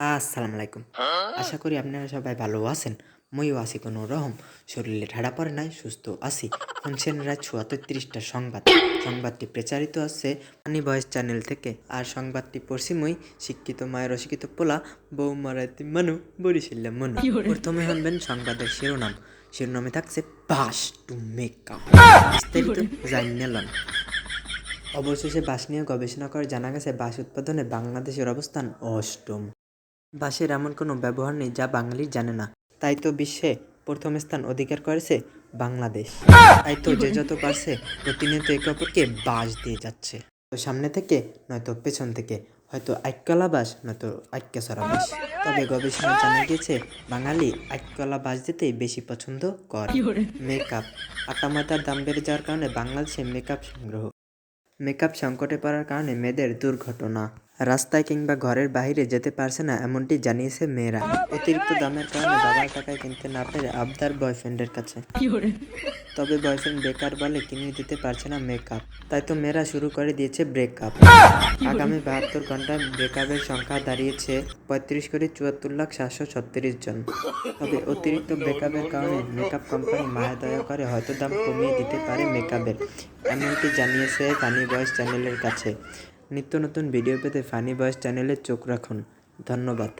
আসসালামু আলাইকুম। আশা করি আপনারা সবাই ভালো আছেন। মইও আছি কোনো রহম শরীরে ঠাড়া পড়ে নাই সুস্থ আছি। শুনছেন রাত ছুয়া তেত্রিশটা সংবাদ। সংবাদটি প্রচারিত আছে আনি ভয়েস চ্যানেল থেকে। আর সংবাদটি পড়ছি মই শিক্ষিত মায়ের অশিক্ষিত পোলা বউ মারাতি মানু বরিশিল্লা মনু। প্রথমে শুনবেন সংবাদের শিরোনাম। শিরোনামে থাকছে বাস টু মেকআপ। বিস্তারিত জানিয়ে অবশেষে বাঁশ নিয়ে গবেষণা করে জানা গেছে বাঁশ উৎপাদনে বাংলাদেশের অবস্থান অষ্টম। বাঁশের এমন কোনো ব্যবহার নেই যা বাঙালি জানে না। তাই তো বিশ্বে প্রথম স্থান অধিকার করেছে বাংলাদেশ। তাই তো যে যত পারছে প্রতিনিয়ত একে অপরকে বাঁশ দিয়ে যাচ্ছে। তো সামনে থেকে নয়তো পেছন থেকে হয়তো আইকলা বাস নয়তো আইক্যসরা বাস তবে গবেষণা জানা গিয়েছে বাঙালি আইকলা বাস দিতেই বেশি পছন্দ করে। মেকআপ আটামাতার দাম বেড়ে যাওয়ার কারণে বাংলাদেশে মেকআপ সংগ্রহ মেকআপ সংকটে পড়ার কারণে মেয়েদের দুর্ঘটনা। রাস্তায় কিংবা ঘরের বাইরে যেতে পারছে না, এমনটি জানিয়েছে মেয়েরা। অতিরিক্ত দামের কারণে বাবার টাকায় কিনতে না পেরে আবদার বয়ফ্রেন্ডের কাছে। তবে বয়ফ্রেন্ড বেকার বলে কিনে দিতে পারছে না মেকআপ। তাই তো মেয়েরা শুরু করে দিয়েছে ব্রেকআপ। আগামী বাহাত্তর ঘন্টায় ব্রেকআপের সংখ্যা দাঁড়িয়েছে পঁয়ত্রিশ কোটি চুয়াত্তর লাখ সাতশো ছত্রিশ জন। তবে অতিরিক্ত ব্রেকআপের কারণে মেকআপ কোম্পানি মায়া দয়া করে হয়তো দাম কমিয়ে দিতে পারে মেকআপের, এমনটি জানিয়েছে ফানি বয়েস চ্যানেলের কাছে। নিত্য নতুন ভিডিও পেতে ফানি বয়েস চ্যানেলে চোখ রাখুন। ধন্যবাদ।